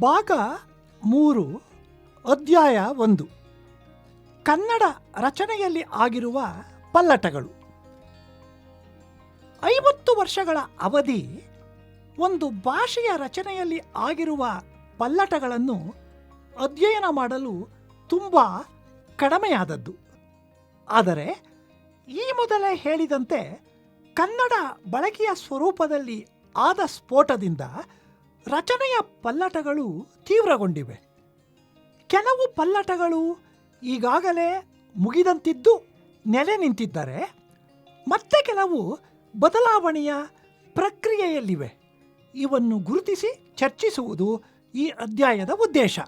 ಭಾಗ ಮೂರು, ಅಧ್ಯಾಯ ಒಂದು. ಕನ್ನಡ ರಚನೆಯಲ್ಲಿ ಆಗಿರುವ ಪಲ್ಲಟಗಳು. ಐವತ್ತು ವರ್ಷಗಳ ಅವಧಿ ಒಂದು ಭಾಷೆಯ ರಚನೆಯಲ್ಲಿ ಆಗಿರುವ ಪಲ್ಲಟಗಳನ್ನು ಅಧ್ಯಯನ ಮಾಡಲು ತುಂಬ ಕಡಿಮೆಯಾದದ್ದು. ಆದರೆ ಈ ಮೊದಲೇ ಹೇಳಿದಂತೆ ಕನ್ನಡ ಬಳಕೆಯ ಸ್ವರೂಪದಲ್ಲಿ ಆದ ಸ್ಫೋಟದಿಂದ ರಚನೆಯ ಪಲ್ಲಟಗಳು ತೀವ್ರಗೊಂಡಿವೆ. ಕೆಲವು ಪಲ್ಲಟಗಳು ಈಗಾಗಲೇ ಮುಗಿದಂತಿದ್ದು ನೆಲೆ ನಿಂತಿದ್ದರೆ, ಮತ್ತೆ ಕೆಲವು ಬದಲಾವಣೆಯ ಪ್ರಕ್ರಿಯೆಯಲ್ಲಿವೆ. ಇವನ್ನು ಗುರುತಿಸಿ ಚರ್ಚಿಸುವುದು ಈ ಅಧ್ಯಾಯದ ಉದ್ದೇಶ.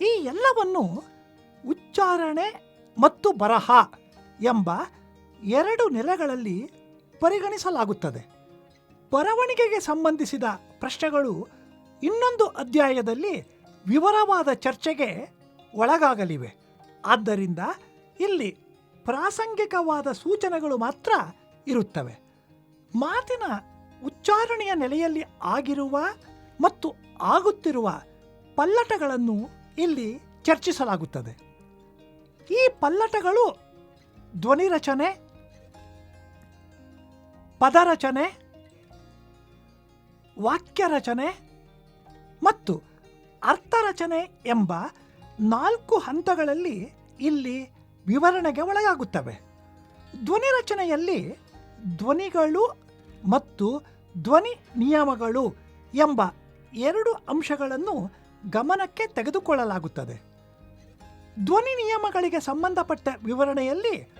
ಈ ಎಲ್ಲವನ್ನು ಉಚ್ಚಾರಣೆ ಮತ್ತು ಬರಹ ಎಂಬ ಎರಡು ನೆಲೆಗಳಲ್ಲಿ ಪರಿಗಣಿಸಲಾಗುತ್ತದೆ. ಬರವಣಿಗೆಗೆ ಸಂಬಂಧಿಸಿದ ಪ್ರಶ್ನೆಗಳು ಇನ್ನೊಂದು ಅಧ್ಯಾಯದಲ್ಲಿ ವಿವರವಾದ ಚರ್ಚೆಗೆ ಒಳಗಾಗಲಿವೆ. ಆದ್ದರಿಂದ ಇಲ್ಲಿ ಪ್ರಾಸಂಗಿಕವಾದ ಸೂಚನೆಗಳು ಮಾತ್ರ ಇರುತ್ತವೆ. ಮಾತಿನ ಉಚ್ಚಾರಣೆಯ ನೆಲೆಯಲ್ಲಿ ಆಗಿರುವ ಮತ್ತು ಆಗುತ್ತಿರುವ ಪಲ್ಲಟಗಳನ್ನು ಇಲ್ಲಿ ಚರ್ಚಿಸಲಾಗುತ್ತದೆ. ಈ ಪಲ್ಲಟಗಳು ಧ್ವನಿರಚನೆ, ಪದರಚನೆ ವಾಕ್ಯ ರಚನೆ ಮತ್ತು ಅರ್ಥರಚನೆ ಎಂಬ ನಾಲ್ಕು ಹಂತಗಳಲ್ಲಿ ಇಲ್ಲಿ ವಿವರಣೆಗೆ ಒಳಗಾಗುತ್ತವೆ. ಧ್ವನಿ ರಚನೆಯಲ್ಲಿ ಧ್ವನಿಗಳು ಮತ್ತು ಧ್ವನಿ ನಿಯಮಗಳು ಎಂಬ ಎರಡು ಅಂಶಗಳನ್ನು ಗಮನಕ್ಕೆ ತೆಗೆದುಕೊಳ್ಳಲಾಗುತ್ತದೆ. ಧ್ವನಿ ನಿಯಮಗಳಿಗೆ ಸಂಬಂಧಪಟ್ಟ ವಿವರಣೆಯಲ್ಲಿ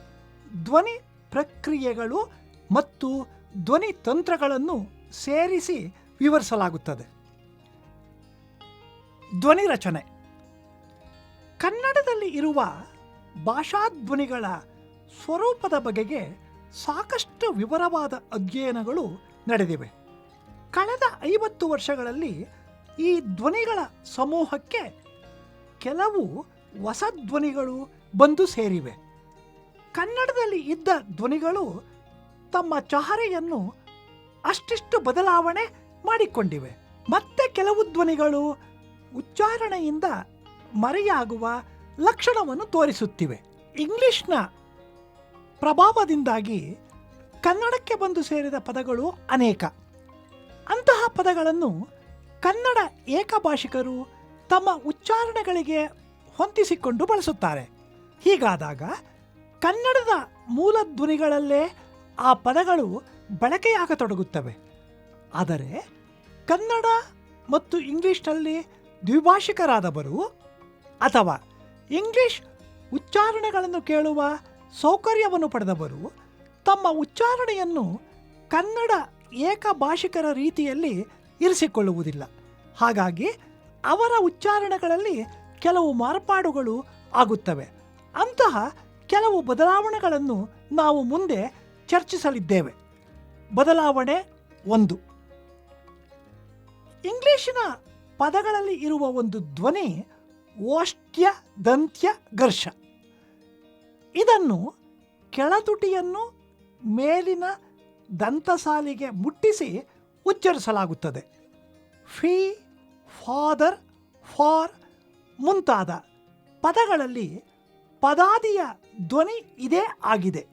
ಧ್ವನಿ ಪ್ರಕ್ರಿಯೆಗಳು ಮತ್ತು ಧ್ವನಿ ತಂತ್ರಗಳನ್ನು ಸೇರಿಸಿ ವಿವರಿಸಲಾಗುತ್ತದೆ. ಧ್ವನಿ ರಚನೆ. ಕನ್ನಡದಲ್ಲಿ ಇರುವ ಭಾಷಾಧ್ವನಿಗಳ ಸ್ವರೂಪದ ಬಗೆಗೆ ಸಾಕಷ್ಟು ವಿವರವಾದ ಅಧ್ಯಯನಗಳು ನಡೆದಿವೆ. ಕಳೆದ ಐವತ್ತು ವರ್ಷಗಳಲ್ಲಿ ಈ ಧ್ವನಿಗಳ ಸಮೂಹಕ್ಕೆ ಕೆಲವು ಹೊಸ ಧ್ವನಿಗಳು ಬಂದು ಸೇರಿವೆ. ಕನ್ನಡದಲ್ಲಿ ಇದ್ದ ಧ್ವನಿಗಳು ತಮ್ಮ ಚಹರೆಯನ್ನು ಅಷ್ಟಿಷ್ಟು ಬದಲಾವಣೆ ಮಾಡಿಕೊಂಡಿವೆ. ಮತ್ತೆ ಕೆಲವು ಧ್ವನಿಗಳು ಉಚ್ಚಾರಣೆಯಿಂದ ಮರೆಯಾಗುವ ಲಕ್ಷಣವನ್ನು ತೋರಿಸುತ್ತಿವೆ. ಇಂಗ್ಲಿಷ್ನ ಪ್ರಭಾವದಿಂದಾಗಿ ಕನ್ನಡಕ್ಕೆ ಬಂದು ಸೇರಿದ ಪದಗಳು ಅನೇಕ. ಅಂತಹ ಪದಗಳನ್ನು ಕನ್ನಡ ಏಕಭಾಷಿಕರು ತಮ್ಮ ಉಚ್ಚಾರಣೆಗಳಿಗೆ ಹೊಂದಿಸಿಕೊಂಡು ಬಳಸುತ್ತಾರೆ. ಹೀಗಾದಾಗ ಕನ್ನಡದ ಮೂಲ ಧ್ವನಿಗಳಲ್ಲೇ ಆ ಪದಗಳು ಬಳಕೆಯಾಗತೊಡಗುತ್ತವೆ. ಆದರೆ ಕನ್ನಡ ಮತ್ತು ಇಂಗ್ಲಿಷ್ನಲ್ಲಿ ದ್ವಿಭಾಷಿಕರಾದವರು ಅಥವಾ ಇಂಗ್ಲಿಷ್ ಉಚ್ಚಾರಣೆಗಳನ್ನು ಕೇಳುವ ಸೌಕರ್ಯವನ್ನು ಪಡೆದವರು ತಮ್ಮ ಉಚ್ಚಾರಣೆಯನ್ನು ಕನ್ನಡ ಏಕಭಾಷಿಕರ ರೀತಿಯಲ್ಲಿ ಇರಿಸಿಕೊಳ್ಳುವುದಿಲ್ಲ. ಹಾಗಾಗಿ ಅವರ ಉಚ್ಚಾರಣೆಗಳಲ್ಲಿ ಕೆಲವು ಮಾರ್ಪಾಡುಗಳು ಆಗುತ್ತವೆ. ಅಂತಹ ಕೆಲವು ಬದಲಾವಣೆಗಳನ್ನು ನಾವು ಮುಂದೆ ಚರ್ಚಿಸಲಿದ್ದೇವೆ. ಬದಲಾವಣೆ ಒಂದು. ಇಂಗ್ಲಿಶಿನ ಪದಗಳಲ್ಲಿ ಇರುವ ಒಂದು ಧ್ವನಿ ಓಷ್ಟ್ಯ ದಂತ್ಯ ಘರ್ಷ. ಇದನ್ನು ಕೆಳತುಟಿಯನ್ನು ಮೇಲಿನ ದಂತಸಾಲಿಗೆ ಮುಟ್ಟಿಸಿ ಉಚ್ಚರಿಸಲಾಗುತ್ತದೆ. ಫೀ, ಫಾದರ್, ಫಾರ್ ಮುಂತಾದ ಪದಗಳಲ್ಲಿ ಪದಾದಿಯ ಧ್ವನಿ ಇದೇ ಆಗಿದೆ.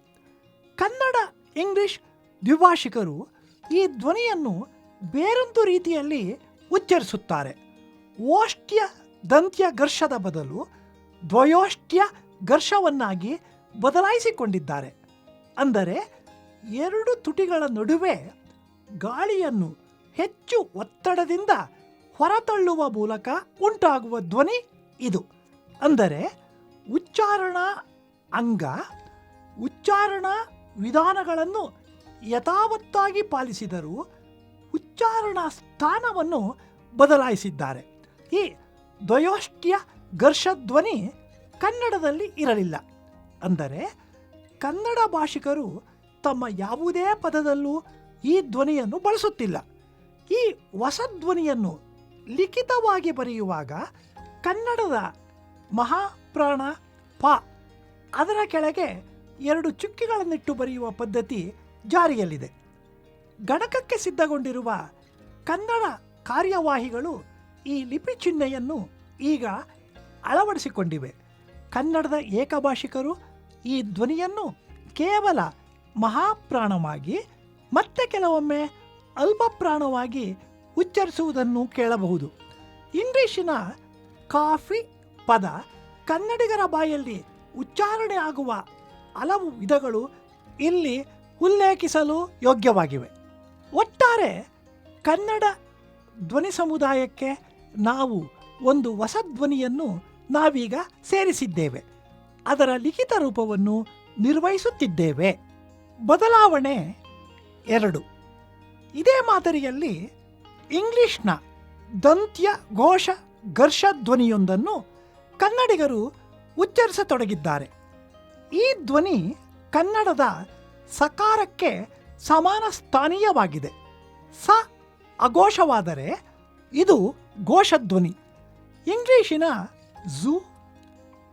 ಕನ್ನಡ, ಇಂಗ್ಲಿಷ್ ದ್ವಿಭಾಷಿಕರು ಈ ಧ್ವನಿಯನ್ನು ಬೇರೊಂದು ರೀತಿಯಲ್ಲಿ ಉಚ್ಚರಿಸುತ್ತಾರೆ. ಓಷ್ಟ್ಯ ದಂತ್ಯ ಘರ್ಷದ ಬದಲು ದ್ವಯೋಷ್ಟ್ಯ ಘರ್ಷವನ್ನಾಗಿ ಬದಲಾಯಿಸಿಕೊಂಡಿದ್ದಾರೆ. ಅಂದರೆ ಎರಡು ತುಟಿಗಳ ನಡುವೆ ಗಾಳಿಯನ್ನು ಹೆಚ್ಚು ಒತ್ತಡದಿಂದ ಹೊರತಳ್ಳುವ ಮೂಲಕ ಉಂಟಾಗುವ ಧ್ವನಿ ಇದು. ಅಂದರೆ ಉಚ್ಚಾರಣಾ ಅಂಗ, ಉಚ್ಚಾರಣಾ ವಿಧಾನಗಳನ್ನು ಯಥಾವತ್ತಾಗಿ ಪಾಲಿಸಿದರೂ ಉಚ್ಚಾರಣಾ ಸ್ಥಾನವನ್ನು ಬದಲಾಯಿಸಿದ್ದಾರೆ. ಈ ದ್ವಯೋಷ್ಟ್ಯ ಘರ್ಷಧ್ವನಿ ಕನ್ನಡದಲ್ಲಿ ಇರಲಿಲ್ಲ. ಅಂದರೆ ಕನ್ನಡ ಭಾಷಿಕರು ತಮ್ಮ ಯಾವುದೇ ಪದದಲ್ಲೂ ಈ ಧ್ವನಿಯನ್ನು ಬಳಸುತ್ತಿಲ್ಲ. ಈ ಹೊಸ ಧ್ವನಿಯನ್ನು ಲಿಖಿತವಾಗಿ ಬರೆಯುವಾಗ ಕನ್ನಡದ ಮಹಾಪ್ರಾಣ ಪ ಅದರ ಕೆಳಗೆ ಎರಡು ಚುಕ್ಕಿಗಳನ್ನಿಟ್ಟು ಬರೆಯುವ ಪದ್ಧತಿ ಜಾರಿಯಲ್ಲಿದೆ. ಗಣಕಕ್ಕೆ ಸಿದ್ಧಗೊಂಡಿರುವ ಕನ್ನಡ ಕಾರ್ಯವಾಹಿಗಳು ಈ ಲಿಪಿ ಚಿಹ್ನೆಯನ್ನು ಈಗ ಅಳವಡಿಸಿಕೊಂಡಿವೆ. ಕನ್ನಡದ ಏಕಭಾಷಿಕರು ಈ ಧ್ವನಿಯನ್ನು ಕೇವಲ ಮಹಾಪ್ರಾಣವಾಗಿ, ಮತ್ತೆ ಕೆಲವೊಮ್ಮೆ ಅಲ್ಪಪ್ರಾಣವಾಗಿ ಉಚ್ಚರಿಸುವುದನ್ನು ಕೇಳಬಹುದು. ಇಂಗ್ಲಿಷಿನ ಕಾಫಿ ಪದ ಕನ್ನಡಿಗರ ಬಾಯಲ್ಲಿ ಉಚ್ಚಾರಣೆ ಆಗುವ ಹಲವು ವಿಧಗಳು ಇಲ್ಲಿ ಉಲ್ಲೇಖಿಸಲು ಯೋಗ್ಯವಾಗಿವೆ. ಒಟ್ಟಾರೆ ಕನ್ನಡ ಧ್ವನಿ ಸಮುದಾಯಕ್ಕೆ ನಾವು ಒಂದು ಹೊಸ ಧ್ವನಿಯನ್ನು ನಾವೀಗ ಸೇರಿಸಿದ್ದೇವೆ. ಅದರ ಲಿಖಿತ ರೂಪವನ್ನು ನಿರ್ವಹಿಸುತ್ತಿದ್ದೇವೆ. ಬದಲಾವಣೆ ಎರಡು. ಇದೇ ಮಾದರಿಯಲ್ಲಿ ಇಂಗ್ಲಿಷ್ನ ದಂತ್ಯ ಘೋಷ ಘರ್ಷ ಧ್ವನಿಯೊಂದನ್ನು ಕನ್ನಡಿಗರು ಉಚ್ಚರಿಸತೊಡಗಿದ್ದಾರೆ. ಈ ಧ್ವನಿ ಕನ್ನಡದ ಸಕಾರಕ್ಕೆ ಸಮಾನ ಸ್ಥಾನೀಯವಾಗಿದೆ ಸ ಅಘೋಷವಾದರೆ ಇದು ಘೋಷಧ್ವನಿ. ಇಂಗ್ಲೀಷಿನ ಝೂ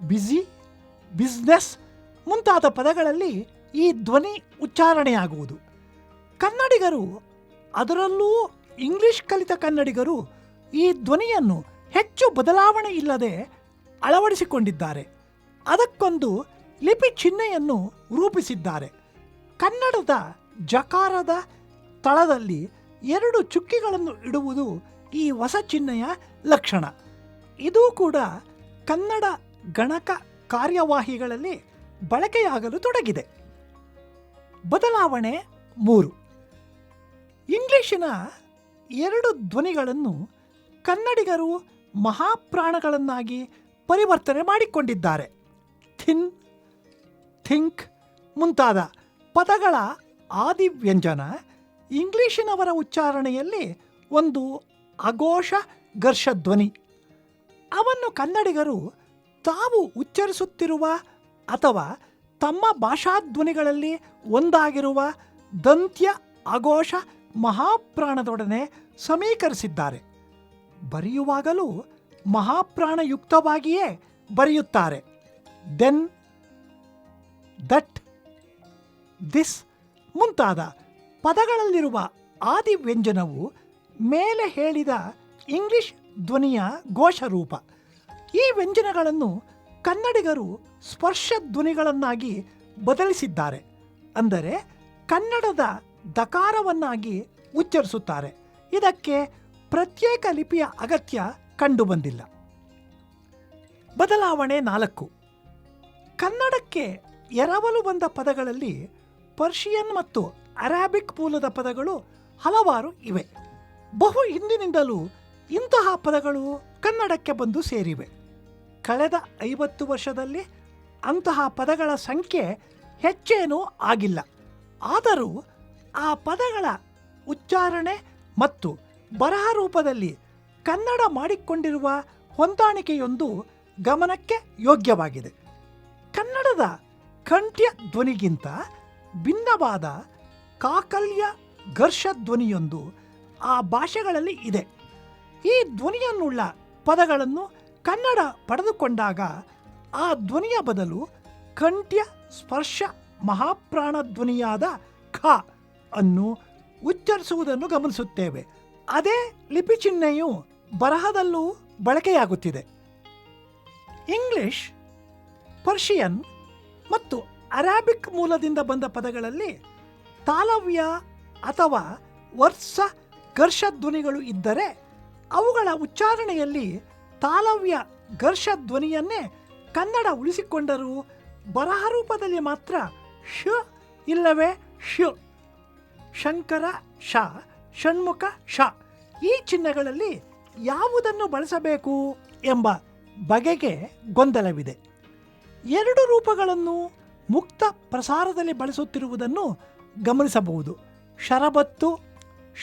ಬಿಸಿ ಬಿಸ್ನೆಸ್ ಮುಂತಾದ ಪದಗಳಲ್ಲಿ ಈ ಧ್ವನಿ ಉಚ್ಚಾರಣೆಯಾಗುವುದು. ಕನ್ನಡಿಗರು, ಅದರಲ್ಲೂ ಇಂಗ್ಲಿಷ್ ಕಲಿತ ಕನ್ನಡಿಗರು ಈ ಧ್ವನಿಯನ್ನು ಹೆಚ್ಚು ಬದಲಾವಣೆ ಇಲ್ಲದೆ ಅಳವಡಿಸಿಕೊಂಡಿದ್ದಾರೆ. ಅದಕ್ಕೊಂದು ಲಿಪಿ ಚಿಹ್ನೆಯನ್ನು ರೂಪಿಸಿದ್ದಾರೆ. ಕನ್ನಡದ ಜಕಾರದ ತಳದಲ್ಲಿ ಎರಡು ಚುಕ್ಕಿಗಳನ್ನು ಇಡುವುದು ಈ ಹೊಸ ಚಿಹ್ನೆಯ ಲಕ್ಷಣ. ಇದು ಕೂಡ ಕನ್ನಡ ಗಣಕ ಕಾರ್ಯವಾಹಿಗಳಲ್ಲಿ ಬಳಕೆಯಾಗಲು ತೊಡಗಿದೆ. ಬದಲಾವಣೆ ಮೂರು. ಇಂಗ್ಲಿಶಿನ ಎರಡು ಧ್ವನಿಗಳನ್ನು ಕನ್ನಡಿಗರು ಮಹಾಪ್ರಾಣಗಳನ್ನಾಗಿ ಪರಿವರ್ತನೆ ಮಾಡಿಕೊಂಡಿದ್ದಾರೆ. ಥಿನ್, ಥಿಂಕ್ ಮುಂತಾದ ಪದಗಳ ಆದಿ ವ್ಯಂಜನ ಇಂಗ್ಲೀಷಿನವರ ಉಚ್ಚಾರಣೆಯಲ್ಲಿ ಒಂದು ಅಘೋಷ ಘರ್ಷ ಧ್ವನಿ ಅವನ್ನು ಕನ್ನಡಿಗರು ತಾವು ಉಚ್ಚರಿಸುತ್ತಿರುವ ಅಥವಾ ತಮ್ಮ ಭಾಷಾಧ್ವನಿಗಳಲ್ಲಿ ಒಂದಾಗಿರುವ ದಂತ್ಯ ಅಘೋಷ ಮಹಾಪ್ರಾಣದೊಡನೆ ಸಮೀಕರಿಸಿದ್ದಾರೆ. ಬರೆಯುವಾಗಲೂ ಮಹಾಪ್ರಾಣಯುಕ್ತವಾಗಿಯೇ ಬರೆಯುತ್ತಾರೆ. ದೆನ್ ದಟ್ ದಿಸ್ ಮುಂತಾದ ಪದಗಳಲ್ಲಿರುವ ಆದಿ ವ್ಯಂಜನವು ಮೇಲೆ ಹೇಳಿದ ಇಂಗ್ಲಿಷ್ ಧ್ವನಿಯ ಘೋಷರೂಪ. ಈ ವ್ಯಂಜನಗಳನ್ನು ಕನ್ನಡಿಗರು ಸ್ಪರ್ಶ ಧ್ವನಿಗಳನ್ನಾಗಿ ಬದಲಿಸಿದ್ದಾರೆ. ಅಂದರೆ ಕನ್ನಡದ ದಕಾರವನ್ನಾಗಿ ಉಚ್ಚರಿಸುತ್ತಾರೆ. ಇದಕ್ಕೆ ಪ್ರತ್ಯೇಕ ಲಿಪಿಯ ಅಗತ್ಯ ಕಂಡುಬಂದಿಲ್ಲ. ಬದಲಾವಣೆ ನಾಲ್ಕು. ಕನ್ನಡಕ್ಕೆ ಎರವಲು ಬಂದ ಪದಗಳಲ್ಲಿ ಪರ್ಷಿಯನ್ ಮತ್ತು ಅರಾಬಿಕ್ ಮೂಲದ ಪದಗಳು ಹಲವಾರು ಇವೆ. ಬಹು ಹಿಂದಿನಿಂದಲೂ ಇಂತಹ ಪದಗಳು ಕನ್ನಡಕ್ಕೆ ಬಂದು ಸೇರಿವೆ. ಕಳೆದ ಐವತ್ತು ವರ್ಷದಲ್ಲಿ ಅಂತಹ ಪದಗಳ ಸಂಖ್ಯೆ ಹೆಚ್ಚೇನೂ ಆಗಿಲ್ಲ. ಆದರೂ ಆ ಪದಗಳ ಉಚ್ಚಾರಣೆ ಮತ್ತು ಬರಹ ರೂಪದಲ್ಲಿ ಕನ್ನಡ ಮಾಡಿಕೊಂಡಿರುವ ಹೊಂದಾಣಿಕೆಯೊಂದು ಗಮನಕ್ಕೆ ಯೋಗ್ಯವಾಗಿದೆ. ಕನ್ನಡದ ಕಂಠ್ಯ ಧ್ವನಿಗಿಂತ ಭಿನ್ನವಾದ ಕಾಕಲ್ಯ ಘರ್ಷ ಧ್ವನಿಯೊಂದು ಆ ಭಾಷೆಗಳಲ್ಲಿ ಇದೆ. ಈ ಧ್ವನಿಯನ್ನುಳ್ಳ ಪದಗಳನ್ನು ಕನ್ನಡ ಪಡೆದುಕೊಂಡಾಗ ಆ ಧ್ವನಿಯ ಬದಲು ಕಂಠ್ಯ ಸ್ಪರ್ಶ ಮಹಾಪ್ರಾಣ ಧ್ವನಿಯಾದ ಖ ಅನ್ನು ಉಚ್ಚರಿಸುವುದನ್ನು ಗಮನಿಸುತ್ತೇವೆ. ಅದೇ ಲಿಪಿ ಚಿಹ್ನೆಯು ಬರಹದಲ್ಲೂ ಬಳಕೆಯಾಗುತ್ತಿದೆ. ಇಂಗ್ಲಿಷ್, ಪರ್ಷಿಯನ್ ಮತ್ತು ಅರಾಬಿಕ್ ಮೂಲದಿಂದ ಬಂದ ಪದಗಳಲ್ಲಿ ತಾಲವ್ಯ ಅಥವಾ ವರ್ಷ ಘರ್ಷ ಧ್ವನಿಗಳು ಇದ್ದರೆ ಅವುಗಳ ಉಚ್ಚಾರಣೆಯಲ್ಲಿ ತಾಲವ್ಯ ಘರ್ಷ ಧ್ವನಿಯನ್ನೇ ಕನ್ನಡ ಉಳಿಸಿಕೊಂಡರೂ ಬರಹ ರೂಪದಲ್ಲಿ ಮಾತ್ರ ಶ ಇಲ್ಲವೇ ಶ ಶಂಕರ ಶ ಷಣ್ಮುಖ ಶ ಈ ಚಿಹ್ನೆಗಳಲ್ಲಿ ಯಾವುದನ್ನು ಬಳಸಬೇಕು ಎಂಬ ಬಗೆಗೆ ಗೊಂದಲವಿದೆ. ಎರಡು ರೂಪಗಳನ್ನು ಮುಕ್ತ ಪ್ರಸಾರದಲ್ಲಿ ಬಳಸುತ್ತಿರುವುದನ್ನು ಗಮನಿಸಬಹುದು. ಶರಬತ್ತು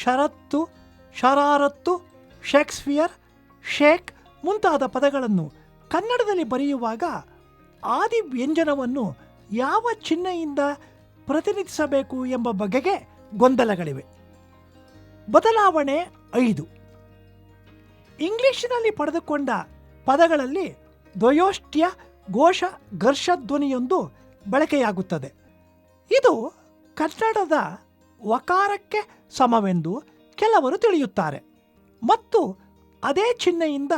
ಷರತ್ತು, ಶರಾರತ್ತು, ಶೇಕ್ಸ್ಪಿಯರ್, ಶೇಕ್ ಮುಂತಾದ ಪದಗಳನ್ನು ಕನ್ನಡದಲ್ಲಿ ಬರೆಯುವಾಗ ಆದಿ ವ್ಯಂಜನವನ್ನು ಯಾವ ಚಿಹ್ನೆಯಿಂದ ಪ್ರತಿನಿಧಿಸಬೇಕು ಎಂಬ ಬಗೆಗೆ ಗೊಂದಲಗಳಿವೆ. ಬದಲಾವಣೆ ಐದು. ಇಂಗ್ಲಿಷಿನಲ್ಲಿ ಪಡೆದುಕೊಂಡ ಪದಗಳಲ್ಲಿ ದ್ವಯೋಷ್ಟ್ಯ ಘೋಷ ಘರ್ಷ ಧ್ವನಿಯೊಂದು ಬಳಕೆಯಾಗುತ್ತದೆ. ಇದು ಕನ್ನಡದ ವಕಾರಕ್ಕೆ ಸಮವೆಂದು ಕೆಲವರು ತಿಳಿಯುತ್ತಾರೆ ಮತ್ತು ಅದೇ ಚಿಹ್ನೆಯಿಂದ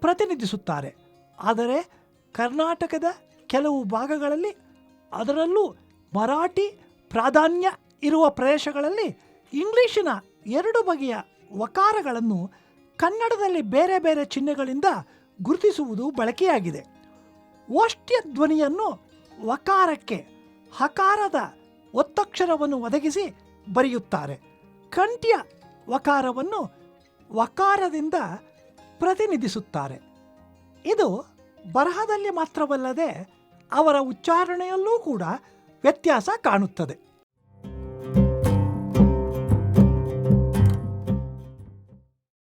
ಪ್ರತಿನಿಧಿಸುತ್ತಾರೆ. ಆದರೆ ಕರ್ನಾಟಕದ ಕೆಲವು ಭಾಗಗಳಲ್ಲಿ ಅದರಲ್ಲೂ ಮರಾಠಿ ಪ್ರಾಧಾನ್ಯ ಇರುವ ಪ್ರದೇಶಗಳಲ್ಲಿ ಇಂಗ್ಲೀಷಿನ ಎರಡು ಬಗೆಯ ವಕಾರಗಳನ್ನು ಕನ್ನಡದಲ್ಲಿ ಬೇರೆ ಬೇರೆ ಚಿಹ್ನೆಗಳಿಂದ ಗುರುತಿಸುವುದು ಬಳಕೆಯಾಗಿದೆ. ಓಷ್ಟ್ಯ ಧ್ವನಿಯನ್ನು ವಕಾರಕ್ಕೆ, ಹಕಾರದ ಒತ್ತಕ್ಷರವನ್ನು ಒದಗಿಸಿ ಬರೆಯುತ್ತಾರೆ. ಕಂಠ್ಯ ವಕಾರವನ್ನು ವಕಾರದಿಂದ ಪ್ರತಿನಿಧಿಸುತ್ತಾರೆ. ಇದು ಬರಹದಲ್ಲಿ ಮಾತ್ರವಲ್ಲದೆ ಅವರ ಉಚ್ಚಾರಣೆಯಲ್ಲೂ ಕೂಡ ವ್ಯತ್ಯಾಸ ಕಾಣುತ್ತದೆ.